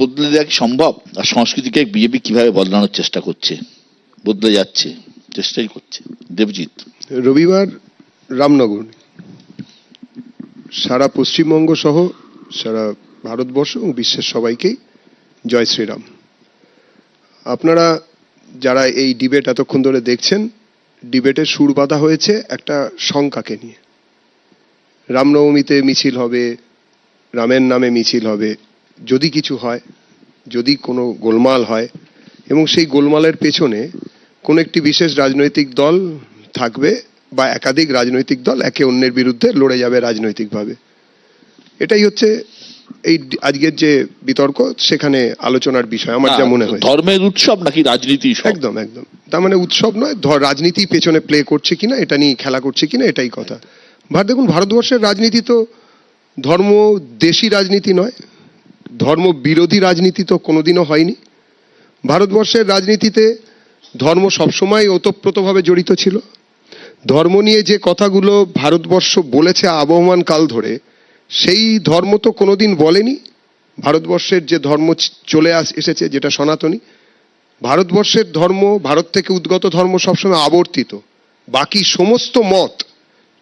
বদলে দেওয়া কি সম্ভব? আর সংস্কৃতিকে বিজেপি কীভাবে বদলানোর চেষ্টা করছে? বদলে যাচ্ছে, চেষ্টাই করছে। দেবজিৎ। রবিবার রামনগর। সারা পশ্চিমবঙ্গ সহ সারা ভারতবর্ষ এবং বিশ্বের সবাইকেই জয় শ্রীরাম। আপনারা যারা এই ডিবেট এতক্ষণ ধরে দেখছেন ডিবেটের সুর বাঁধা হয়েছে একটা শঙ্কাকে নিয়ে। রামনবমীতে মিছিল হবে, রামের নামে মিছিল হবে যদি কিছু হয় যদি কোনো গোলমাল হয় এবং সেই গোলমালের পেছনে কোন একটি বিশেষ রাজনৈতিক দল থাকবে বা একাধিক রাজনৈতিক দল একে অন্যের বিরুদ্ধে লড়ে যাবে রাজনৈতিকভাবে। এটাই হচ্ছে এই আজকের যে বিতর্ক সেখানে আলোচনার বিষয় আমার যা মনে হয়। ধর্মের উৎসব নাকি রাজনীতি একদম একদম। তার মানে উৎসব নয় রাজনীতি পেছনে প্লে করছে কিনা এটা নিয়ে খেলা করছে কিনা এটাই কথা। ভার দেখুন ভারতবর্ষের রাজনীতি তো ধর্ম দেশি রাজনীতি নয় ধর্ম বিরোধী রাজনীতি তো কোনোদিনও হয়নি। ভারতবর্ষের রাজনীতিতে ধর্ম সবসময় ওতপ্রোতভাবে জড়িত ছিল। ধর্ম নিয়ে যে কথাগুলো ভারতবর্ষ বলেছে আবহমান কাল ধরে, সেই ধর্ম তো কোনোদিন বলেনি। ভারতবর্ষের যে ধর্ম চলে আস, এসেছে যেটা সনাতনী, ভারতবর্ষের ধর্ম ভারত থেকে উদ্গত ধর্ম সবসময় আবর্তিত। বাকি সমস্ত মত,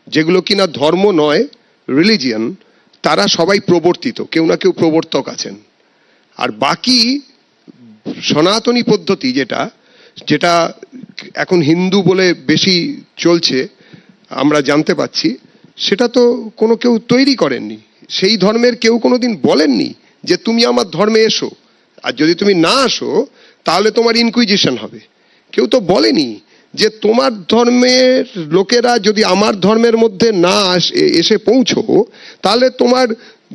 যেগুলো কিনা ধর্ম নয়, রিলিজিয়ন তারা সবাই প্রবর্তিত, কেউ না কেউ প্রবর্তক আছেন। আর বাকি সনাতনী পদ্ধতি যেটা যেটা এখন হিন্দু বলে বেশি চলছে, আমরা জানতে পাচ্ছি, সেটা তো কোনো কেউ তৈরি করেননি। সেই ধর্মের কেউ কোনো দিন বলেননি যে তুমি আমার ধর্মে এসো। আর যদি তুমি না আসো, তাহলে তোমার ইনকুইজিশন হবে। কেউ তো বলেনি যে তোমার ধর্মের লোকেরা যদি আমার ধর্মের মধ্যে না আস- এসে পৌঁছো, তাহলে তোমার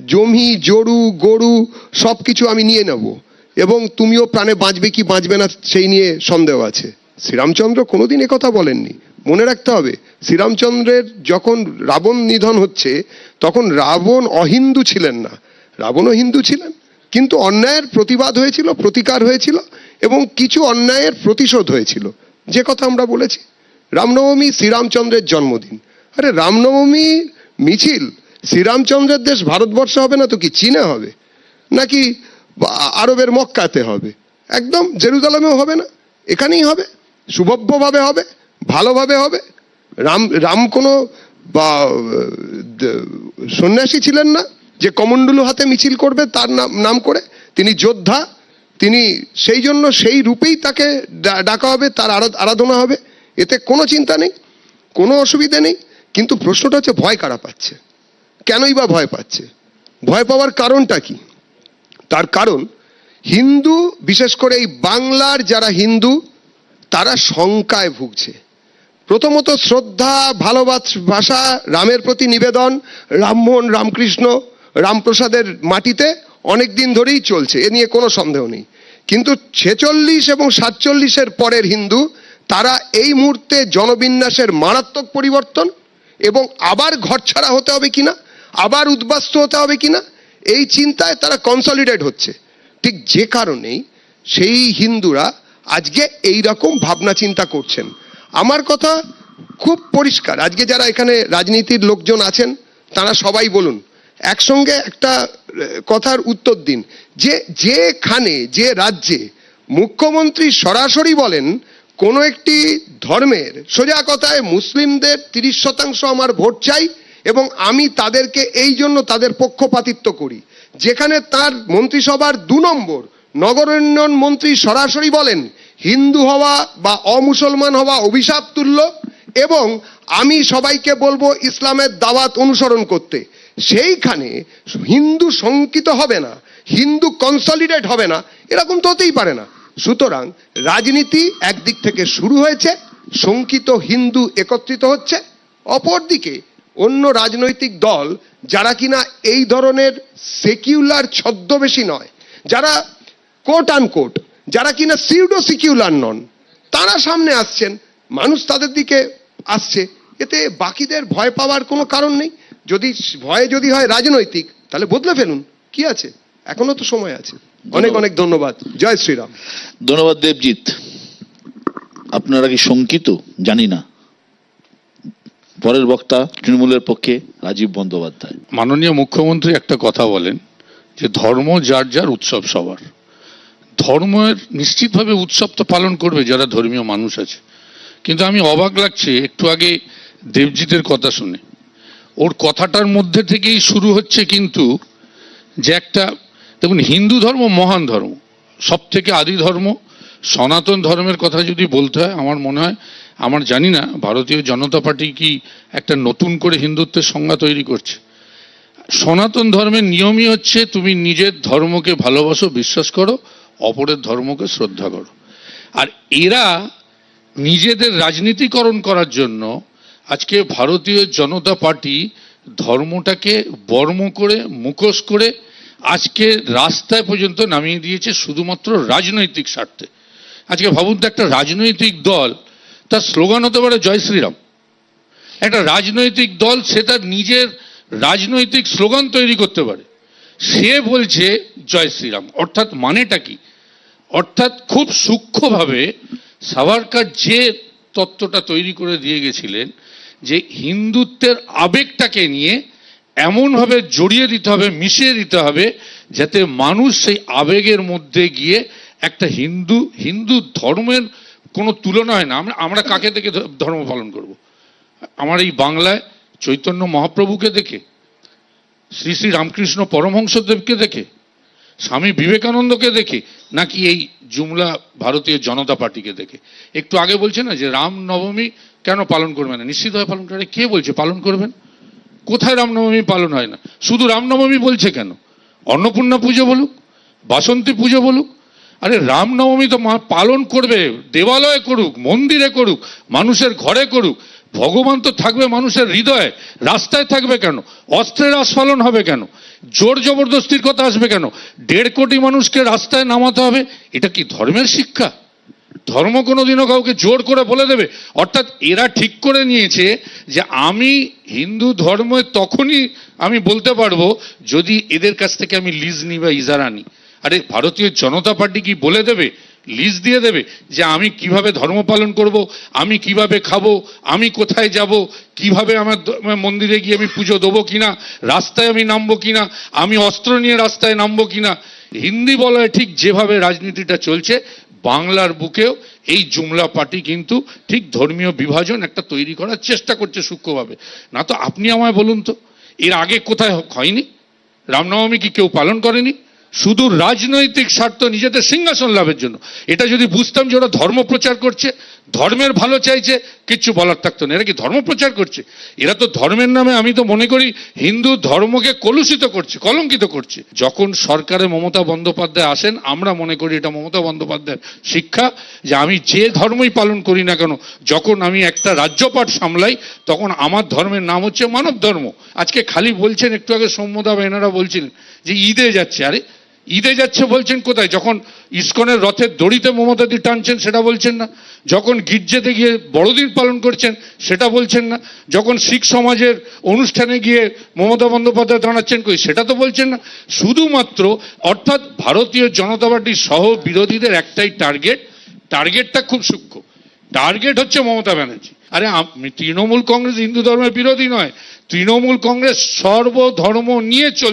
জমি জরু গরু সব কিছু আমি নিয়ে নেব। এবং তুমিও প্রাণে বাঁচবে কি বাঁচবে না সেই নিয়ে সন্দেহ আছে। শ্রীরামচন্দ্র কোনোদিন কথা বলেননি। মনে রাখতে হবে, শ্রীরামচন্দ্রের যখন রাবণ নিধন হচ্ছে, তখন রাবণ অহিন্দু ছিলেন না। রাবণও হিন্দু ছিলেন, কিন্তু অন্যায়ের প্রতিবাদ হয়েছিল, প্রতিকার হয়েছিল, এবং কিছু অন্যায়ের প্রতিশোধ হয়েছিল। যে কথা আমরা বলেছি। রামনবমী শ্রীরামচন্দ্রের জন্মদিন। আরে, রামনবমী মিছিল, শ্রীরামচন্দ্রের দেশ ভারতবর্ষ হবে না তো কি চীনে হবে? নাকি আরবের মক্কাতে হবে? একদম জেরুজালেমেও হবে না। এখানেই হবে। সুভব্যভাবে হবে, ভালোভাবে হবে। রাম রাম কোনো বা সন্ন্যাসী ছিলেন না। যে কমণ্ডলু হাতে মিছিল করবে তার নাম নাম করে তিনি যোদ্ধা। তিনি সেই জন্য সেই রূপেই তাকে ডাকা হবে, তার আরাধনা হবে। এতে কোনো চিন্তা নেই, কোনো অসুবিধা নেই, কিন্তু প্রশ্নটা হচ্ছে ভয় কারা পাচ্ছে? কেনই বা ভয় পাচ্ছে? ভয় পাওয়ার কারণটা কি? তার কারণ, হিন্দু, বিশেষ করে এই বাংলার যারা হিন্দু, তারা শঙ্কায় ভুগছে। প্রথমত শ্রদ্ধা, ভালোবাসা রামের প্রতি নিবেদন রামমোহন রামকৃষ্ণ, রামপ্রসাদের মাটিতে অনেক দিন ধরেই চলছে, এ নিয়ে কোনো সন্দেহ নেই। কিন্তু ছেচল্লিশ এবং সাতচল্লিশের পরের হিন্দু, তারা এই মুহূর্তে জনবিন্যাসের মারাত্মক পরিবর্তন এবং আবার ঘরছাড়া হতে হবে কিনা, আবার উদ্বাস্ত হতে হবে কিনা, এই চিন্তায় তারা কনসলিডেট হচ্ছে। ঠিক যে কারণেই সেই হিন্দুরা আজকে এই রকম ভাবনা চিন্তা করছেন। আমার কথা খুব পরিষ্কার। আজকে যারা এখানে রাজনীতির লোকজন আছেন, তারা সবাই বলুন একসঙ্গে একটা কথার উত্তর দিন। যে, যেখানে, যে রাজ্যে মুখ্যমন্ত্রী সরাসরি বলেন, কোনো একটি ধর্মের, সোজা কথায় মুসলিমদের তিরিশ শতাংশ আমার ভোট চাই এবং আমি তাদেরকে এই জন্য তাদের পক্ষপাতিত্ব করি। যেখানে তার মন্ত্রিসভার দু নম্বর নগর উন্নয়ন মন্ত্রী সরাসরি বলেন, হিন্দু হওয়া বা অমুসলমান হওয়া অভিশাপ তুল্য এবং আমি সবাইকে বলব ইসলামের দাওয়াত অনুসরণ করতে। সেইখানে হিন্দু শঙ্কিত হবে না, হিন্দু কনসলিডেট হবে না, এরকম তো হতেই পারে না। সুতরাং রাজনীতি একদিক থেকে শুরু হয়েছে, শঙ্কিত হিন্দু একত্রিত হচ্ছে, অপরদিকে অন্য রাজনৈতিক দল যারা কিনা এই ধরনের সেকিউলার ছদ্মবেশী নয়, যারা কোট আন কোট যারা কিনা সিউডো সিকিউলার নন, তারা সামনে আসছেন, মানুষ তাদের দিকে আসছে, এতে বাকিদের ভয় পাওয়ার কোনো কারণ নেই। যদি ভয় যদি হয় রাজনৈতিক তাহলে বদলে ফেলুন। কি আছে? এখনও তো সময় আছে। অনেক অনেক ধন্যবাদ। জয় শ্রীরাম। ধন্যবাদ দেবজিৎ। আপনারা কি শঙ্কিত? জানি না। পরের বক্তা তৃণমূলের পক্ষে রাজীব বন্দ্যোপাধ্যায়। মাননীয় মুখ্যমন্ত্রী একটা কথা বলেন যে ধর্ম যার যার উৎসব সবার। ধর্মের নিশ্চিতভাবে উৎসব তো পালন করবে যারা ধর্মীয় মানুষ আছে। কিন্তু আমি অবাক লাগছে একটু আগে দেবজিতের কথা শুনে। ওর কথাটার মধ্যে থেকেই শুরু হচ্ছে কিন্তু যে একটা, দেখুন, হিন্দু ধর্ম মহান ধর্ম। সব থেকে আদি ধর্ম, সনাতন ধর্মের কথা যদি বলতে হয়, আমার মনে হয়, আমার জানি না, ভারতীয় জনতা পার্টি কি একটা নতুন করে হিন্দুত্বের সংজ্ঞা তৈরি করছে। সনাতন ধর্মের নিয়মই হচ্ছে তুমি নিজের ধর্মকে ভালোবাসো, বিশ্বাস করো, অপরের ধর্মকে শ্রদ্ধা করো। আর এরা নিজেদের রাজনীতিকরণ করার জন্য আজকে ভারতীয় জনতা পার্টি ধর্মটাকে বর্ম করে, মুখোশ করে আজকে রাস্তায় পর্যন্ত নামিয়ে দিয়েছে শুধুমাত্র রাজনৈতিক স্বার্থে। আজকে ভাবুন তো, একটা রাজনৈতিক দল, তার স্লোগান হতে পারে জয় শ্রীরাম। একটা রাজনৈতিক দল, সে তার নিজের রাজনৈতিক স্লোগান তৈরি করতে পারে। সে বলছে জয় শ্রীরাম। অর্থাৎ মানেটা কি? অর্থাৎ খুব সূক্ষ্মভাবে সাভারকার যে তত্ত্বটা তৈরি করে দিয়ে গেছিলেন যে হিন্দুত্বের আবেগটাকে নিয়ে এমনভাবে জড়িয়ে দিতে হবে, মিশিয়ে দিতে হবে, যাতে মানুষ সেই আবেগের মধ্যে গিয়ে একটা হিন্দু হিন্দু ধর্মের কোনো তুলনা হয় না, আমরা আমরা কাকে দেখে ধর্ম পালন করব? আমার এই বাংলায় চৈতন্য মহাপ্রভুকে দেখে, শ্রী শ্রী রামকৃষ্ণ পরমহংসদেবকে দেখে স্বামী বিবেকানন্দকে দেখে, নাকি এই জুমলা ভারতীয় জনতা পার্টিকে দেখে? একটু আগে বলছে না যে রাম নবমী কেন পালন করবে না? নিশ্চিতভাবে পালন করে কে বলছে পালন করবেন কোথায় রামনবমী পালন হয় না? শুধু রামনবমী বলছে কেন? অন্নপূর্ণা পুজো বলুক, বাসন্তী পুজো বলুক। আরে রামনবমী তো পালন করবে, দেবালয়ে করুক, মন্দিরে করুক, মানুষের ঘরে করুক। ভগবান তো থাকবে মানুষের হৃদয়ে। রাস্তায় থাকবে কেন? অস্ত্রের আস্ফালন হবে কেন? জোর জবরদস্তির কথা আসবে কেন? দেড় কোটি মানুষকে রাস্তায় নামাতে হবে, এটা কি ধর্মের শিক্ষা? ধর্ম কোনোদিনও কাউকে জোর করে বলে দেবে। অর্থাৎ এরা ঠিক করে নিয়েছে যে আমি হিন্দু ধর্মে তখনই আমি বলতে পারব যদি এদের কাছ থেকে আমি লিজ নিই বা ইজারা নিই। আরে ভারতীয় জনতা পার্টি কি বলে দেবে? লিজ দিয়ে দেবে যে আমি কীভাবে ধর্ম পালন করব, আমি কীভাবে খাব, আমি কোথায় যাব, কীভাবে আমার মন্দিরে গিয়ে আমি পুজো দেবো কিনা, রাস্তায় আমি নামবো কিনা, আমি অস্ত্র নিয়ে রাস্তায় নামবো কিনা। হিন্দি বলয় ঠিক যেভাবে রাজনীতিটা চলছে, বাংলার বুকেও এই জুমলা পার্টি কিন্তু ঠিক ধর্মীয় বিভাজন একটা তৈরি করার চেষ্টা করছে সূক্ষ্মভাবে। না তো আপনি আমায় বলুন তো, এর আগে কোথায় হয়নি? রামনবমী কি কেউ পালন করেনি? শুধু রাজনৈতিক স্বার্থ নিজেদের সিংহাসন লাভের জন্য। এটা যদি বুঝতাম যে ওরা ধর্ম প্রচার করছে, ধর্মের ভালো চাইছে, কিচ্ছু বলার থাকতো না। এরা কি ধর্ম প্রচার করছে? এরা তো ধর্মের নামে, আমি তো মনে করি, হিন্দু ধর্মকে কলুষিত করছে, কলঙ্কিত করছে। যখন সরকারে মমতা বন্দ্যোপাধ্যায় আসেন, আমরা মনে করি এটা মমতা বন্দ্যোপাধ্যায়ের শিক্ষা, যে আমি যে ধর্মই পালন করি না কেন, যখন আমি একটা রাজ্যপাঠ সামলাই, তখন আমার ধর্মের নাম হচ্ছে মানব ধর্ম আজকে খালি বলছেন, একটু আগে সৌম্যদা এনারা বলছিলেন যে ঈদে যাচ্ছে। আরে ঈদে যাচ্ছে বলছেন কোথায়? যখন ইস্কনের রথের দড়িতে মমতাদি টানছেন, সেটা বলছেন না। যখন গির্জেতে গিয়ে বড়দিন পালন করছেন, সেটা বলছেন না। যখন শিখ সমাজের অনুষ্ঠানে গিয়ে মমতা বন্দ্যোপাধ্যায় দাঁড়াচ্ছেন, কই, সেটা তো বলছেন না। শুধুমাত্র অর্থাৎ ভারতীয় জনতা পার্টির সহ বিরোধীদের একটাই টার্গেট, টার্গেটটা খুব সূক্ষ্ম। টার্গেট হচ্ছে মমতা ব্যানার্জি। আরে তৃণমূল কংগ্রেস হিন্দু ধর্মের বিরোধী নয়। তৃণমূল কংগ্রেস সর্বধর্ম নিয়ে চলছে।